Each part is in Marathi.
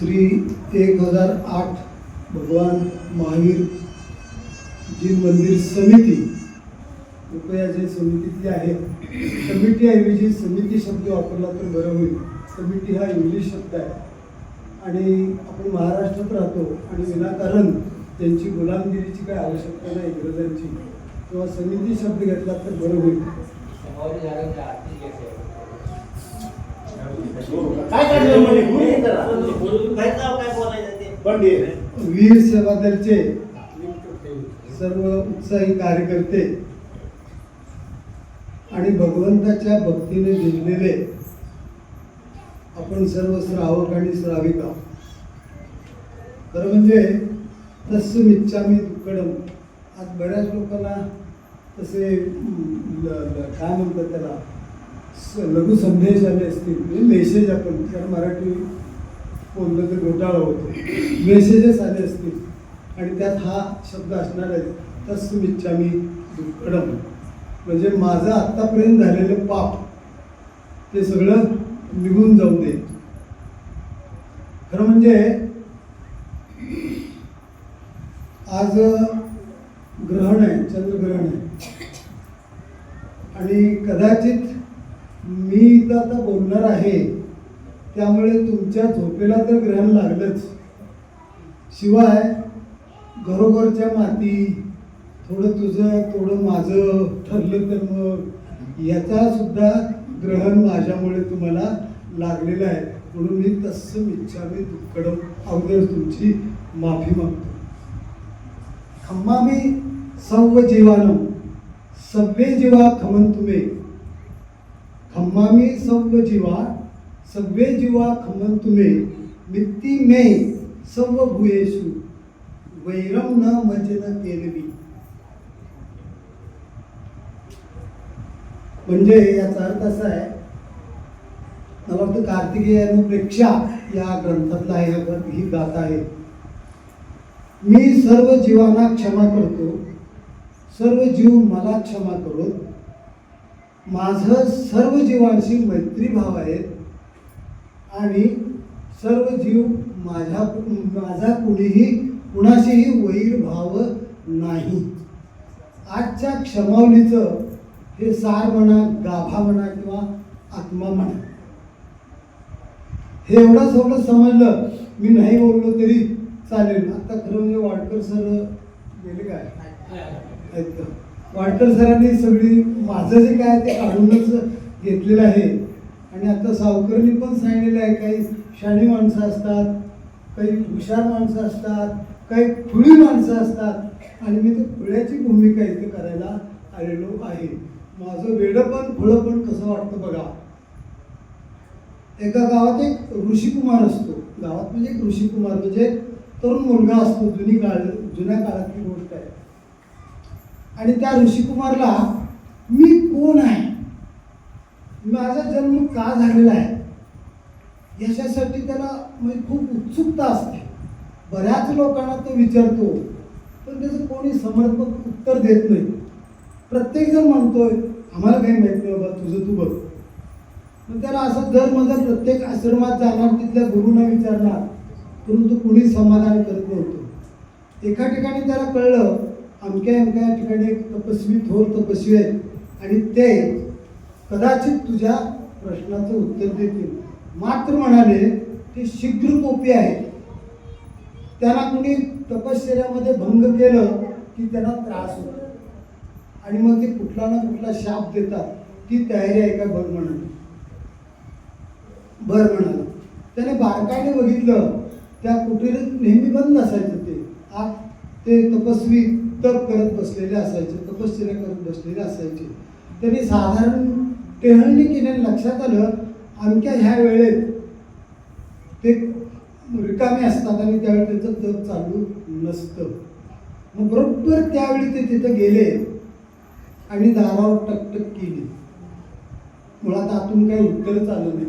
श्री एक हजार आठ भगवान महावीर जी मंदिर समिती कृपया जे समितीतली आहे समितीऐवजी समिती शब्द वापरला तर बरं होईल. समिती हा इंग्लिश शब्द आहे. आणि आपण महाराष्ट्रात राहतो आणि विनाकारण त्यांची गुलामगिरीची काही आवश्यकता नाही इंग्रजांची. किंवा समिती शब्द घेतला तर बरं होईल. काय काढलं म्हणजे बोलू जरा. काय नाव काय बोलायचं ते पंडित वीर सेवा दलचे सर्व उत्साही कार्यकर्ते आणि भगवंताच्या भक्तीने जिंकलेले आपण सर्व श्रावक आणि श्राविका. खरं म्हणजे तस्सु मिच्छामी दुक्कडम आज बऱ्याच लोकांना तसे काय म्हणतात त्याला? लघु संदेश आले असतील. म्हणजे मेसेज आपण कारण मराठी बोललं तर घोटाळा होतो मेसेजेस आले असतील. आणि त्यात हा शब्द असणार आहे तस्मिच्छा मी दुक्कडम म्हणजे माझं आत्तापर्यंत झालेलं पाप ते सगळं निघून जाऊ दे. खरं म्हणजे आज ग्रहण आहे चंद्रग्रहण आहे. आणि कदाचित मी इथं आता बोलणार आहे. त्यामुळे तुमच्या झोपेला तर ग्रहण लागलंच. शिवाय घरोघरच्या माती थोडं तुझं थोडं माझं ठरलं तर मग. याचासुद्धा ग्रहण माझ्यामुळे तुम्हाला लागलेलं आहे. म्हणून मी तसं इच्छामी तुकडं अगोदर तुमची माफी मागतो. खम्मा मी सर्व जीवानम सव्वे जीवा खमन तुम्ही. खम्मामी सव्व जीवा सव्वे जीवा खमन तुमे मित्ती मे सव्व भूयेषु। वैरम न मजन केलवी म्हणजे याचा अर्थ असा आहे मला वाटतं कार्तिकेय या ग्रंथातला आहे हा ग्रंथ ही गात आहे. मी सर्व जीवांना क्षमा करतो सर्व जीव मला क्षमा करो माझं सर्व जीवांशी मैत्री भाव आहे आणि सर्व जीव माझ्या माझा कुणीही कुणाशीही वैरभाव नाही. आजच्या क्षमावलीचं हे सार म्हणा गाभा म्हणा किंवा आत्मा म्हणा. हे एवढं सगळं समजलं. मी नाही बोललो तरी चालेल. आता खरं म्हणजे वाडकर सर गेले काय ऐकतं वाडकर सरांनी सगळी माझं जे काय ते काढूनच घेतलेलं आहे. आणि आता सावकरनी पण सांगितलेलं आहे काही शाणी माणसं असतात काही हुशार माणसं असतात काही खुळी माणसं असतात. आणि मी तर खुळ्याची भूमिका इथे करायला आलेलो आहे. माझं वेडं पण खुळं पण कसं वाटतं बघा. एका गावात एक ऋषिकुमार असतो. गावात म्हणजे एक ऋषिकुमार म्हणजे तरुण मुलगा असतो जुनी काळ जुन्या काळातली गोष्ट आहे. आणि त्या ऋषिकुमारला मी कोण आहे? माझा जन्म का झालेला आहे? याच्यासाठी त्याला म्हणजे खूप उत्सुकता असते. बऱ्याच लोकांना तो विचारतो पण त्याचं कोणी समर्पक उत्तर देत नाही. प्रत्येकजण म्हणतोय आम्हाला काही माहीत नाही बाबा तुझं तू बघ. मग त्याला असं दर माझा प्रत्येक आश्रमात जाणार तिथल्या गुरुना विचारणार परंतु कुणी समाधान करत नव्हतं. एका ठिकाणी त्याला कळलं अमक्या अमक्या ठिकाणी तपस्वी थोर तपस्वी आहेत. आणि ते कदाचित तुझ्या प्रश्नाचं उत्तर देतील. मात्र म्हणाले ते शीघ्रकोपी आहेत. त्यांना कुणी तपश्चर्यामध्ये भंग केलं की त्यांना त्रास होतो. आणि मग ते कुठला ना कुठला शाप देतात ती तयारी आहे का भर म्हणाल. भर म्हणाला. त्याने बारकाईने बघितलं त्या कुटीर नेहमी बंद असायचं ते. आत ते तपस्वी तप करत बसलेले असायचे तपश्चर्या करत बसलेले असायचे. त्यांनी साधारण टेहळणी केल्याने लक्षात आलं अमक्या ह्या वेळेत ते रिकामे असतात आणि त्यावेळी त्यांचं तप चालू नसतं. मग बरोबर त्यावेळी ते तिथं गेले आणि दारावर टकटक केली. मुळात आतून काही उत्तरच आलं नाही.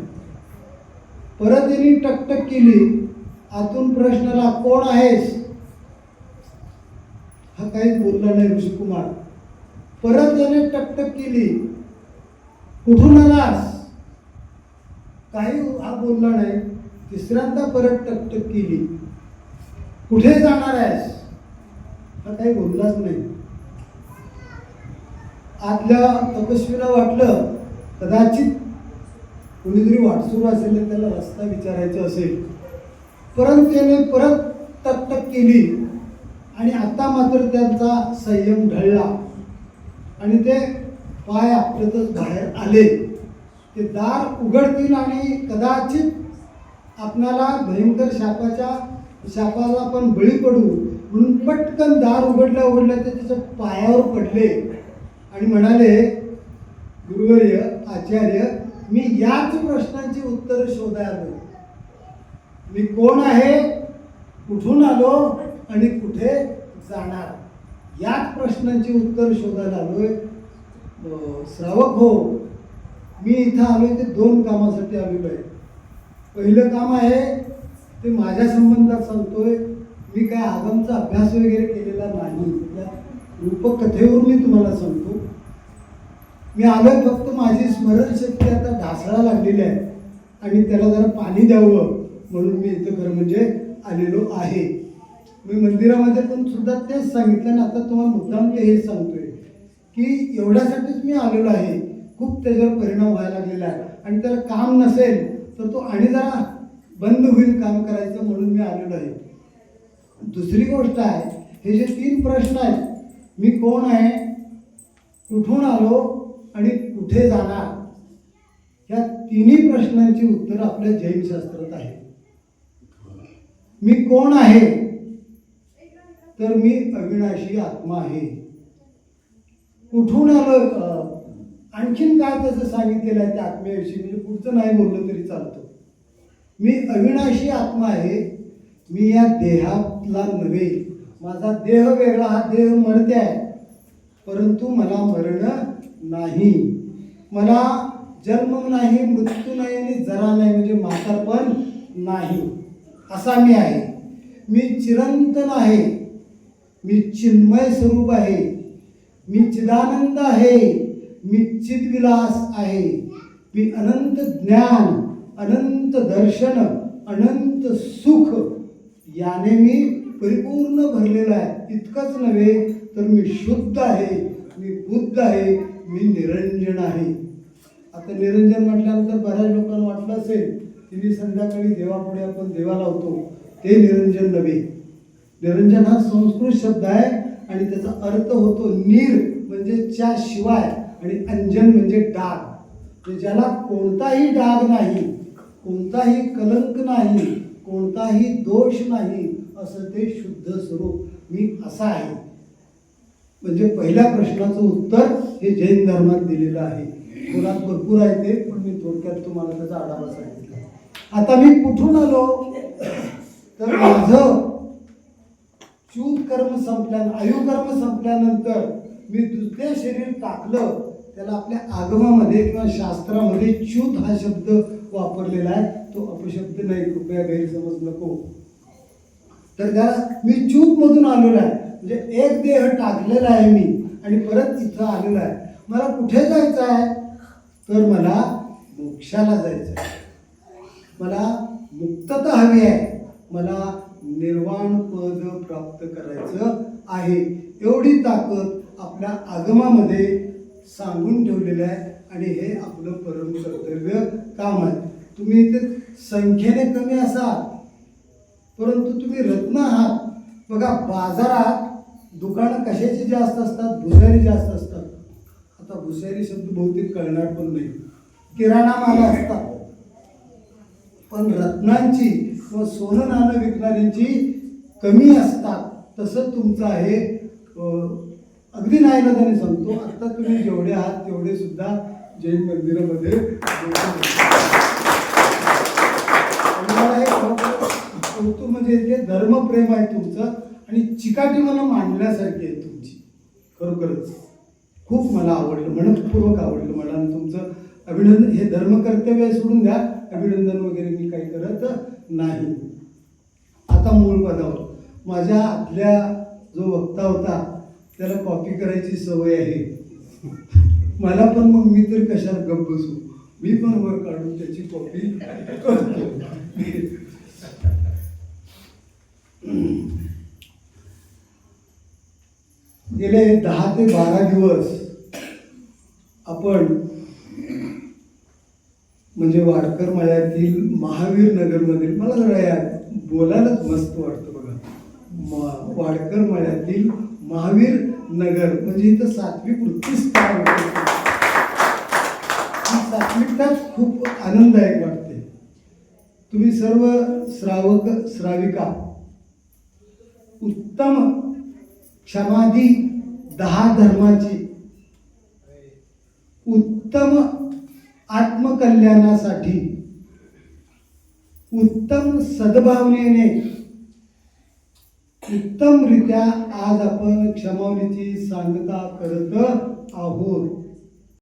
परत त्यांनी टकटक केली. आतून प्रश्नाला कोण आहेस? काहीच बोलला नाही ऋषिकुमार परत त्याने टकटक केली. कुठून आलास? काही हा बोलला नाही. तिसऱ्यांदा परत टकटक केली. कुठे जाणार आहेस? हा काही बोललाच नाही. आदल्या तपस्वीला वाटलं कदाचित कोणीतरी वाटसुरू असेल त्याला रस्ता विचारायचा असेल. परंतु त्याने परत टकटक केली. आणि आता मात्र त्यांचा संयम ढळला. आणि ते पाय आपल्यातच बाहेर आले. ते दार उघडतील आणि कदाचित आपणाला भयंकर शापाच्या शापाला पण बळी पडू म्हणून पटकन दार उघडल्या उघडल्या ते त्याच्या पायावर पडले. आणि म्हणाले गुरुवर्य आचार्य मी याच प्रश्नांची उत्तरं शोधायला मी कोण आहे? कुठून आलो? आणि कुठे जाणार? याच प्रश्नांची उत्तर शोधायला आलोय. श्रावक हो मी इथं आलोय ते दोन कामासाठी आलेलो आहे पहिलं काम आहे ते माझ्या संबंधात सांगतोय. मी काय आगमचा अभ्यास वगैरे केलेला नाही. या रूपकथेवरून मी तुम्हाला सांगतो. मी आलोय फक्त माझी स्मरणशक्ती आता ढासळा लागलेली आहे. आणि त्याला जरा पाणी द्यावं म्हणून मी इथं खरं म्हणजे आलेलो आहे. मी मंदिरामध्ये पण सुद्धा तेच सांगितलं आणि आता तुम्हाला मुद्दाम ते हेच सांगतोय की एवढ्यासाठीच मी आलेलो आहे. खूप त्याच्यावर परिणाम व्हायला लागलेला आहे. आणि त्याला काम नसेल तर तो आणि जरा बंद होईल काम करायचं म्हणून मी आलेलो आहे. दुसरी गोष्ट आहे हे जे तीन प्रश्न आहेत मी कोण आहे कुठून आलो आणि कुठे जाणार या तिन्ही प्रश्नांची उत्तरं आपल्या जैन शास्त्रात आहे मी कोण आहे तर मी अविनाशी आत्मा आहे. कुठून आलं आणखीन काय त्याचं सांगितलेलं आहे त्या आत्म्याविषयी? म्हणजे पुढचं नाही बोललं तरी चालतं. मी अविनाशी आत्मा आहे. मी या देहातला नव्हे. माझा देह वेगळा हा देह मरते आहे. परंतु मला मरण नाही. मला जन्म नाही मृत्यू नाही आणि जरा नाही म्हणजे म्हातारपण नाही. असा मी आहे. मी चिरंतन आहे. मी चिन्मय स्वरूप आहे. मी चिदानंद आहे. मी चिदविलास आहे. मी अनंत ज्ञान अनंत दर्शन अनंत सुख याने मी परिपूर्ण भरलेला आहे. इतकंच नव्हे तर मी शुद्ध आहे मी बुद्ध आहे मी निरंजन आहे. आता निरंजन म्हटल्यानंतर बऱ्याच लोकांना वाटलं असेल की मी संध्याकाळी देवापुढे आपण देवा लावतो ते निरंजन नव्हे. निरंजन हा संस्कृत शब्द आहे आणि त्याचा अर्थ होतो नीर म्हणजे च्या शिवाय आणि अंजन म्हणजे डाग. म्हणजे ज्याला कोणताही डाग नाही कोणताही कलंक नाही कोणताही दोष नाही असं ते शुद्ध स्वरूप. मी असा आहे. म्हणजे पहिल्या प्रश्नाचं उत्तर हे जैन धर्मात दिलेलं आहे. पुरात भरपूर आहे ते पण मी थोडक्यात तुम्हाला त्याचा आढावा सांगितला. आता मी कुठून आलो? तर माझं च्यूत कर्म संपल्या आयुकर्म संपल्यानंतर मी दुसरे शरीर टाकलं त्याला आपल्या आगमामध्ये किंवा शास्त्रामध्ये च्यूत हा शब्द वापरलेला आहे. तो अपशब्द नाही कृपया गैरसमज नको. तर त्याला मी च्यूत मधून आलेलो आहे. म्हणजे एक देह टाकलेला आहे मी आणि परत इथं आलेलो आहे. मला कुठे जायचं आहे? तर मला मोक्षाला जायचं आहे. मला मुक्तता हवी आहे. मला निर्वाण पद प्राप्त करायचं आहे. एवढी ताकद आपल्या आगमामध्ये सांगून ठेवलेलं आहे आणि हे आपलं परम कर्तव्य काम आहे. तुम्ही इथे संख्येने कमी असाल परंतु तुम्ही रत्न आहात. बघा बाजारात दुकानं कशाची जास्त असतात? भुसारी जास्त असतात. आता भुसारी शब्द बहुतेक कळणार पण नाही. किराणा माल असतात. पण रत्नांची व सोनं नाणं विकणाऱ्यांची कमी असतात. तसं तुमचं आहे. अगदी नाईलाजाने सांगतो आता तुम्ही जेवढे आहात तेवढे सुद्धा जैन मंदिरामध्ये कौतुक म्हणजे ते धर्मप्रेम आहे तुमचं आणि चिकाटी मला मांडण्यासारखी आहे तुमची. खरोखरच. खूप मला आवडलं मनपूर्वक आवडलं मला तुमचं अभिनंदन. हे धर्मकर्तव्य सोडून द्या. अभिनंदन वगैरे मी काही करत नाही. आता मूळ पदावर. माझ्या आतल्या जो वक्ता होता त्याला कॉपी करायची सवय आहे. मला पण मग मी तर कशात गप्प बसू? मी पण वर काढून त्याची कॉपी करतो. गेले दहा ते बारा दिवस आपण म्हणजे वाडकर मळ्यातील महावीर नगरमधील मला जरा या बोलायलाच मस्त वाटतं बघा. मा- वाडकर मळ्यातील महावीर नगर म्हणजे इथं सात्विक वृत्तीच काय सात्विकताच खूप आनंददायक वाटते. तुम्ही सर्व श्रावक श्राविका उत्तम क्षमाधी दहा धर्माची उत्तम आत्मकल्याणासाठी उत्तम सद्भावनेने उत्तमरित्या आज आपण क्षमावणीची सांगता करत आहोत.